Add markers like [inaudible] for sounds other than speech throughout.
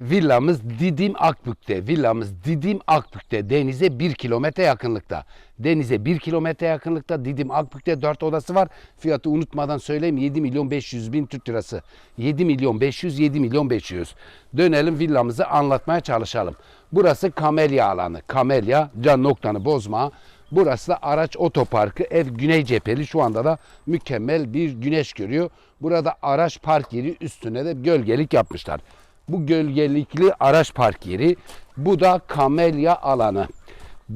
Villamız Didim Akbük'te. Villamız Didim Akbük'te. Denize 1 kilometre yakınlıkta. Denize 1 kilometre yakınlıkta. Didim Akbük'te 4 odası var. Fiyatı unutmadan söyleyeyim 7 milyon 500 bin Türk lirası. 7 milyon 500, 7 milyon 500. Dönelim villamızı anlatmaya çalışalım. Burası kamelya alanı. Kamelya, can noktanı bozma. Burası da araç otoparkı. Ev güney cepheli. Şu anda da mükemmel bir güneş görüyor. Burada araç park yeri üstüne de gölgelik yapmışlar. Bu gölgelikli araç park yeri. Bu da kamelya alanı.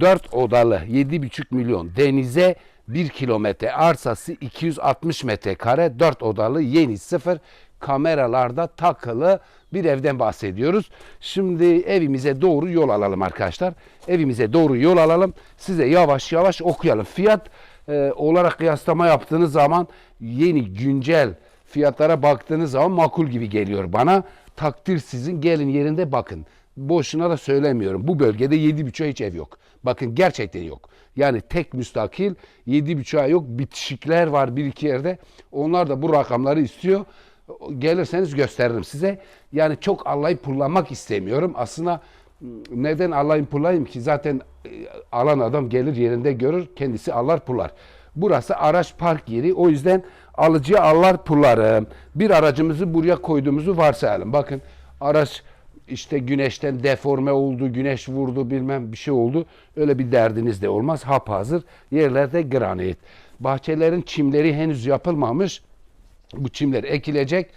4 odalı 7,5 milyon denize 1 kilometre arsası 260 metrekare 4 odalı yeni sıfır kameralarda takılı bir evden bahsediyoruz. Şimdi evimize doğru yol alalım arkadaşlar. Evimize doğru yol alalım. Size yavaş yavaş okuyalım. Fiyat e, olarak kıyaslama yaptığınız zaman yeni güncel fiyatlara baktığınız zaman makul gibi geliyor bana. Takdir sizin gelin yerinde bakın. Boşuna da söylemiyorum. Bu bölgede 7,5'a hiç ev yok. Bakın gerçekten yok. Yani tek müstakil 7,5'a yok. Bitişikler var bir iki yerde. Onlar da bu rakamları istiyor. Gelirseniz gösteririm size. Yani çok allayıp pullanmak istemiyorum. Aslında neden alayım pullayayım ki? Zaten e, alan adam gelir yerinde görür. Kendisi allar pullar. Burası araç park yeri. O yüzden alıcıya allar pullarım. Bir aracımızı buraya koyduğumuzu varsayalım. Bakın araç işte güneşten deforme oldu, güneş vurdu bilmem bir şey oldu. Öyle bir derdiniz de olmaz. Hap hazır. Yerlerde granit. Bahçelerin çimleri henüz yapılmamış. Bu çimler ekilecek.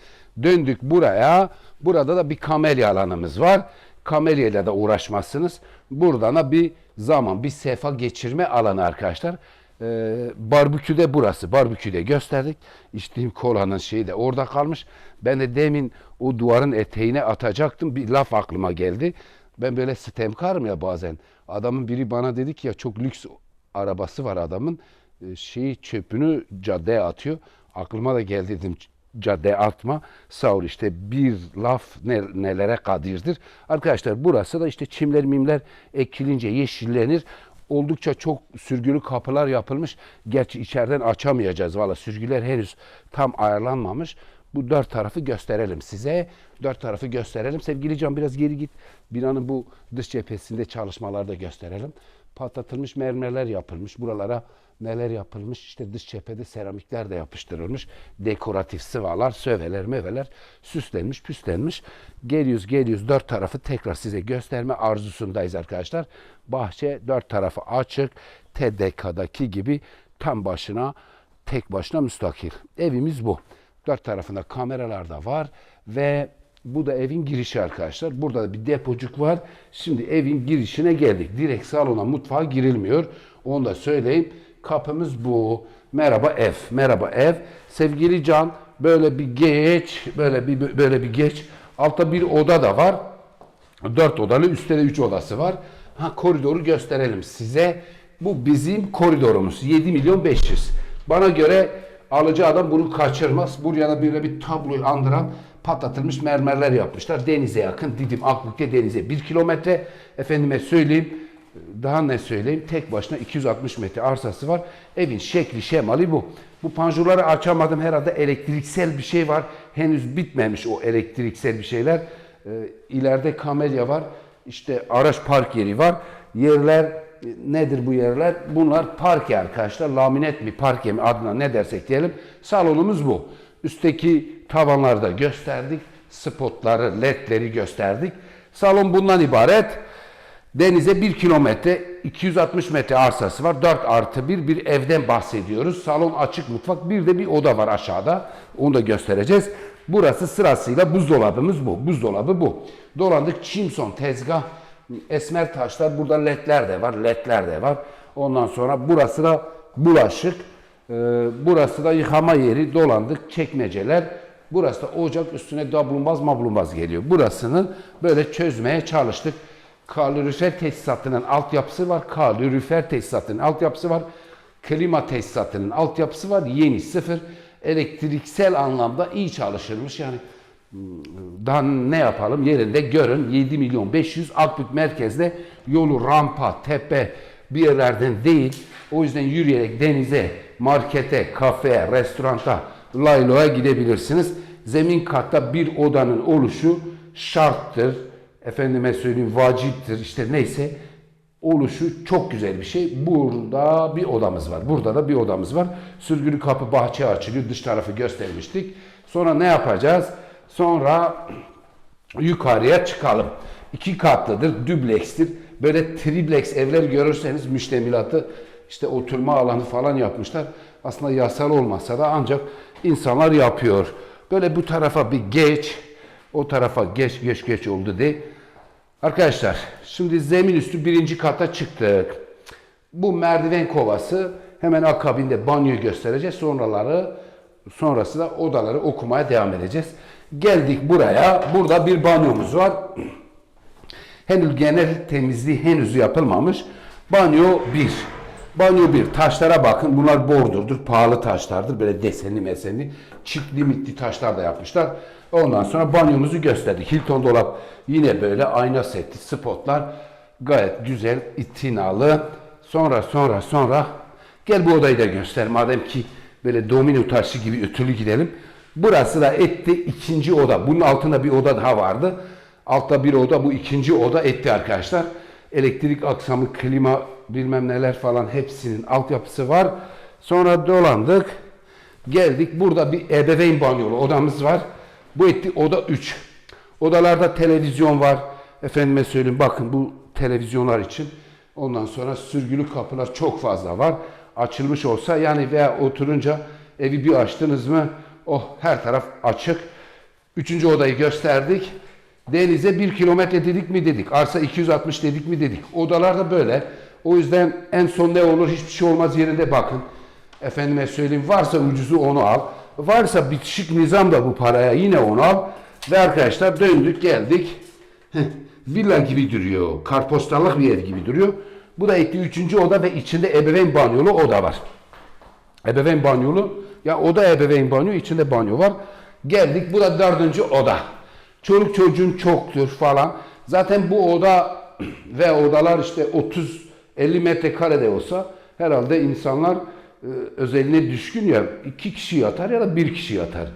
Döndük buraya. Burada da bir kamelya alanımız var. Kamelya ile de uğraşmazsınız. Buradan da bir zaman, bir sefa geçirme alanı arkadaşlar. Ee, barbeküde burası. Barbeküde gösterdik. İçtiğim kolanın şeyi de orada kalmış. Ben de demin o duvarın eteğine atacaktım. Bir laf aklıma geldi. Ben böyle sitemkarım ya bazen. Adamın biri bana dedi ki ya çok lüks arabası var adamın. Ee, şeyi çöpünü caddeye atıyor. Aklıma da geldi dedim cadde atma. Sağ ol işte bir laf ne, nelere kadirdir. Arkadaşlar burası da işte çimler mimler ekilince yeşillenir. Oldukça çok sürgülü kapılar yapılmış. Gerçi içeriden açamayacağız. Valla sürgüler henüz tam ayarlanmamış. Bu dört tarafı gösterelim size. Dört tarafı gösterelim. Sevgili Can biraz geri git. Binanın bu dış cephesinde çalışmaları da gösterelim. Patlatılmış mermerler yapılmış. Buralara neler yapılmış? İşte dış cephede seramikler de yapıştırılmış. Dekoratif sıvalar, söveler, meveler süslenmiş, püslenmiş. Geliyoruz, geliyoruz. Dört tarafı tekrar size gösterme arzusundayız arkadaşlar. Bahçe dört tarafı açık. TDK'daki gibi tam başına, tek başına müstakil. Evimiz bu. Dört tarafında kameralar da var ve bu da evin girişi arkadaşlar. Burada da bir depocuk var. Şimdi evin girişine geldik. Direkt salona, mutfağa girilmiyor. Onu da söyleyeyim. Kapımız bu. Merhaba ev. Merhaba ev. Sevgili Can böyle bir geç, böyle bir böyle bir geç. Altta bir oda da var. Dört odalı, üstte de üç odası var. Ha koridoru gösterelim size. Bu bizim koridorumuz. 7 milyon 500. Bana göre alıcı adam bunu kaçırmaz. Buraya da böyle bir tabloyu andıran patlatılmış mermerler yapmışlar. Denize yakın. Didim Akbük'te denize 1 kilometre. Efendime söyleyeyim. Daha ne söyleyeyim? Tek başına 260 metre arsası var. Evin şekli şemali bu. Bu panjurları açamadım. Herhalde elektriksel bir şey var. Henüz bitmemiş o elektriksel bir şeyler. Ee, ileride kamelya var. İşte araç park yeri var. Yerler nedir bu yerler? Bunlar parke arkadaşlar. Laminet mi parke mi adına ne dersek diyelim. Salonumuz bu. Üstteki tavanlarda gösterdik. Spotları, ledleri gösterdik. Salon bundan ibaret. Denize 1 kilometre, 260 metre arsası var. 4 artı 1 bir evden bahsediyoruz. Salon açık mutfak. Bir de bir oda var aşağıda. Onu da göstereceğiz. Burası sırasıyla buzdolabımız bu. Buzdolabı bu. Dolandık çimson tezgah. Esmer taşlar. Burada ledler de var. Ledler de var. Ondan sonra burası da bulaşık. Ee, burası da yıkama yeri. Dolandık çekmeceler. Burası da ocak üstüne dablumbaz mablumbaz geliyor. Burasını böyle çözmeye çalıştık kalorifer tesisatının altyapısı var. Kalorifer tesisatının altyapısı var. Klima tesisatının altyapısı var. Yeni sıfır. Elektriksel anlamda iyi çalışılmış. Yani hmm, daha ne yapalım yerinde görün 7 milyon 500 Akbük merkezde yolu rampa, tepe bir yerlerden değil. O yüzden yürüyerek denize, markete, kafeye, restoranta, layloğa gidebilirsiniz. Zemin katta bir odanın oluşu şarttır efendime söyleyeyim vaciptir işte neyse oluşu çok güzel bir şey. Burada bir odamız var. Burada da bir odamız var. Sürgülü kapı bahçe açılıyor. Dış tarafı göstermiştik. Sonra ne yapacağız? Sonra yukarıya çıkalım. İki katlıdır, düblekstir. Böyle triplex evler görürseniz müştemilatı işte oturma alanı falan yapmışlar. Aslında yasal olmasa da ancak insanlar yapıyor. Böyle bu tarafa bir geç, o tarafa geç geç geç oldu de. Arkadaşlar şimdi zemin üstü birinci kata çıktık. Bu merdiven kovası hemen akabinde banyoyu göstereceğiz. Sonraları sonrası da odaları okumaya devam edeceğiz. Geldik buraya. Burada bir banyomuz var. [clears throat] Henüz genel temizliği henüz yapılmamış. Banyo 1. Banyo 1. Taşlara bakın. Bunlar bordurdur. Pahalı taşlardır. Böyle desenli mesenli. Çiftli mitli taşlar da yapmışlar. Ondan sonra banyomuzu gösterdik. Hilton dolap yine böyle ayna seti, spotlar. Gayet güzel, itinalı. Sonra sonra sonra gel bu odayı da göster. Madem ki böyle domino taşı gibi ötülü gidelim. Burası da etti ikinci oda. Bunun altında bir oda daha vardı. Altta bir oda bu ikinci oda etti arkadaşlar. Elektrik aksamı, klima bilmem neler falan hepsinin altyapısı var. Sonra dolandık. Geldik. Burada bir ebeveyn banyolu odamız var. Bu etti oda 3. Odalarda televizyon var. Efendime söyleyeyim bakın bu televizyonlar için. Ondan sonra sürgülü kapılar çok fazla var. Açılmış olsa yani veya oturunca evi bir açtınız mı oh her taraf açık. Üçüncü odayı gösterdik. Denize bir kilometre dedik mi dedik. Arsa 260 dedik mi dedik. Odalar da böyle. O yüzden en son ne olur hiçbir şey olmaz yerinde bakın. Efendime söyleyeyim varsa ucuzu onu al. Varsa bitişik nizam da bu paraya yine onu al. Ve arkadaşlar döndük geldik. Villa gibi duruyor. Kartpostallık bir ev gibi duruyor. Bu da ekli üçüncü oda ve içinde ebeveyn banyolu oda var. Ebeveyn banyolu. Ya oda ebeveyn banyo, içinde banyo var. Geldik bu da dördüncü oda. Çoluk çocuğun çoktur falan. Zaten bu oda [clears throat] ve odalar işte 30-50 metrekarede olsa herhalde insanlar e, özeline düşkün ya iki kişi yatar ya da bir kişi yatar.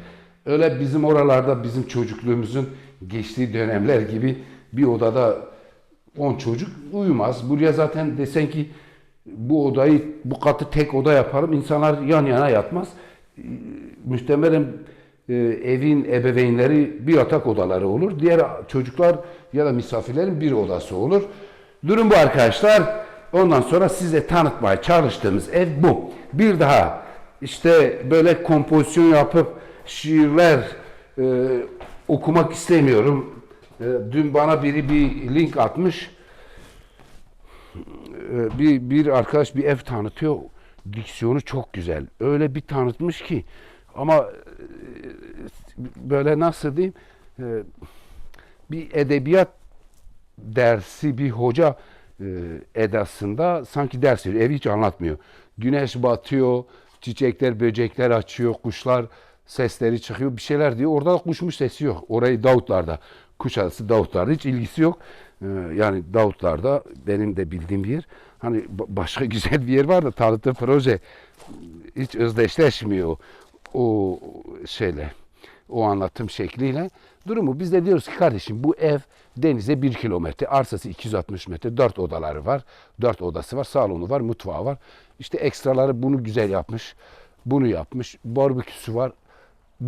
Öyle bizim oralarda bizim çocukluğumuzun geçtiği dönemler gibi bir odada 10 çocuk uyumaz. Buraya zaten desen ki bu odayı bu katı tek oda yaparım. İnsanlar yan yana yatmaz. Ee, Muhtemelen e, evin ebeveynleri bir yatak odaları olur. Diğer çocuklar ya da misafirlerin bir odası olur. Durum bu arkadaşlar. Ondan sonra size tanıtmaya çalıştığımız ev bu. Bir daha işte böyle kompozisyon yapıp şiirler e, okumak istemiyorum. E, dün bana biri bir link atmış. E, bir, bir arkadaş bir ev tanıtıyor. Diksiyonu çok güzel. Öyle bir tanıtmış ki ama e, böyle nasıl diyeyim e, bir edebiyat dersi bir hoca e, edasında sanki ders veriyor. Evi hiç anlatmıyor. Güneş batıyor, çiçekler, böcekler açıyor, kuşlar sesleri çıkıyor, bir şeyler diyor. Orada da kuşmuş sesi yok. Orayı Davutlar'da, Kuşadası Davutlar'da hiç ilgisi yok. E, yani Davutlar'da benim de bildiğim bir yer. Hani ba- başka [laughs] güzel bir yer var da tanıttığı proje hiç özdeşleşmiyor o şeyle, o anlatım şekliyle. Durumu biz de diyoruz ki kardeşim bu ev denize bir kilometre, arsası 260 metre, dört odaları var, dört odası var, salonu var, mutfağı var. İşte ekstraları bunu güzel yapmış, bunu yapmış, barbeküsü var.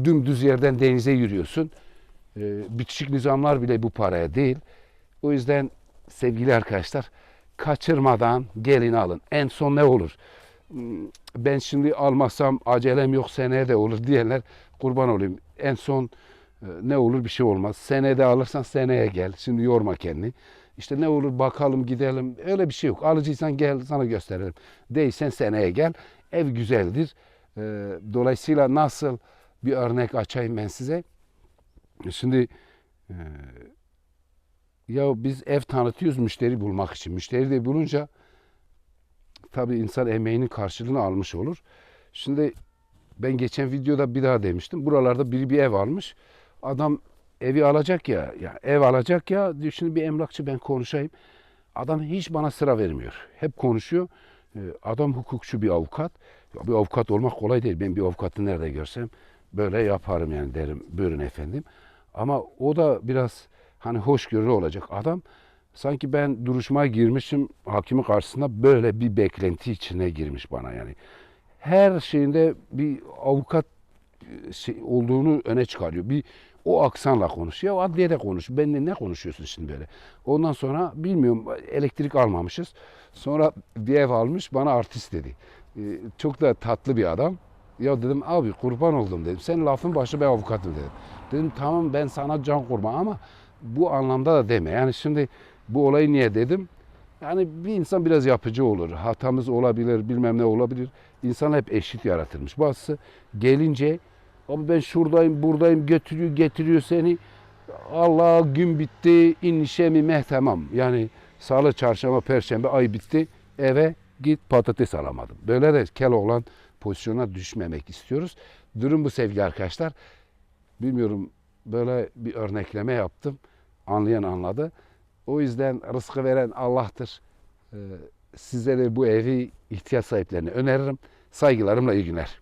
Dümdüz yerden denize yürüyorsun. Ee, bitişik nizamlar bile bu paraya değil. O yüzden sevgili arkadaşlar kaçırmadan gelin alın. En son ne olur? Hmm, Ben şimdi almasam acelem yok seneye de olur diyenler kurban olayım. En son e, ne olur bir şey olmaz. Senede alırsan seneye gel. Şimdi yorma kendini. İşte ne olur bakalım gidelim. Öyle bir şey yok. Alıcıysan gel sana gösterelim. Değilsen seneye gel. Ev güzeldir. Ee, Dolayısıyla nasıl bir örnek açayım ben size. Şimdi e, ya biz ev tanıtıyoruz müşteri bulmak için. Müşteri de bulunca tabii insan emeğinin karşılığını almış olur. Şimdi ben geçen videoda bir daha demiştim. Buralarda biri bir ev almış. Adam evi alacak ya, ya ev alacak ya. Şimdi bir emlakçı ben konuşayım. Adam hiç bana sıra vermiyor. Hep konuşuyor. Ee, Adam hukukçu bir avukat. Ya bir avukat olmak kolay değil. Ben bir avukatı nerede görsem böyle yaparım yani derim. Buyurun efendim. Ama o da biraz hani hoşgörülü olacak adam. Sanki ben duruşmaya girmişim hakimin karşısında böyle bir beklenti içine girmiş bana yani. Her şeyinde bir avukat e, olduğunu öne çıkarıyor. Bir o aksanla konuşuyor. Ya adliyede konuş. Benimle ne konuşuyorsun şimdi böyle? Ondan sonra bilmiyorum elektrik almamışız. Sonra bir ev almış bana artist dedi. Ee, çok da tatlı bir adam. Ya dedim abi kurban oldum dedim. Senin lafın başı ben avukatım dedim. Dedim tamam ben sana can kurban ama bu anlamda da deme. Yani şimdi bu olayı niye dedim? Yani bir insan biraz yapıcı olur. Hatamız olabilir, bilmem ne olabilir. İnsan hep eşit yaratılmış. Bazısı gelince Abi ben şuradayım, buradayım, götürüyor, getiriyor seni. Allah gün bitti, inişe mi meh tamam. Yani salı, çarşamba, perşembe ay bitti. Eve git patates alamadım. Böyle de kel olan pozisyona düşmemek istiyoruz. Durum bu sevgili arkadaşlar. Bilmiyorum böyle bir örnekleme yaptım. Anlayan anladı. O yüzden rızkı veren Allah'tır. Ee, size de bu evi ihtiyaç sahiplerine öneririm. Saygılarımla iyi günler.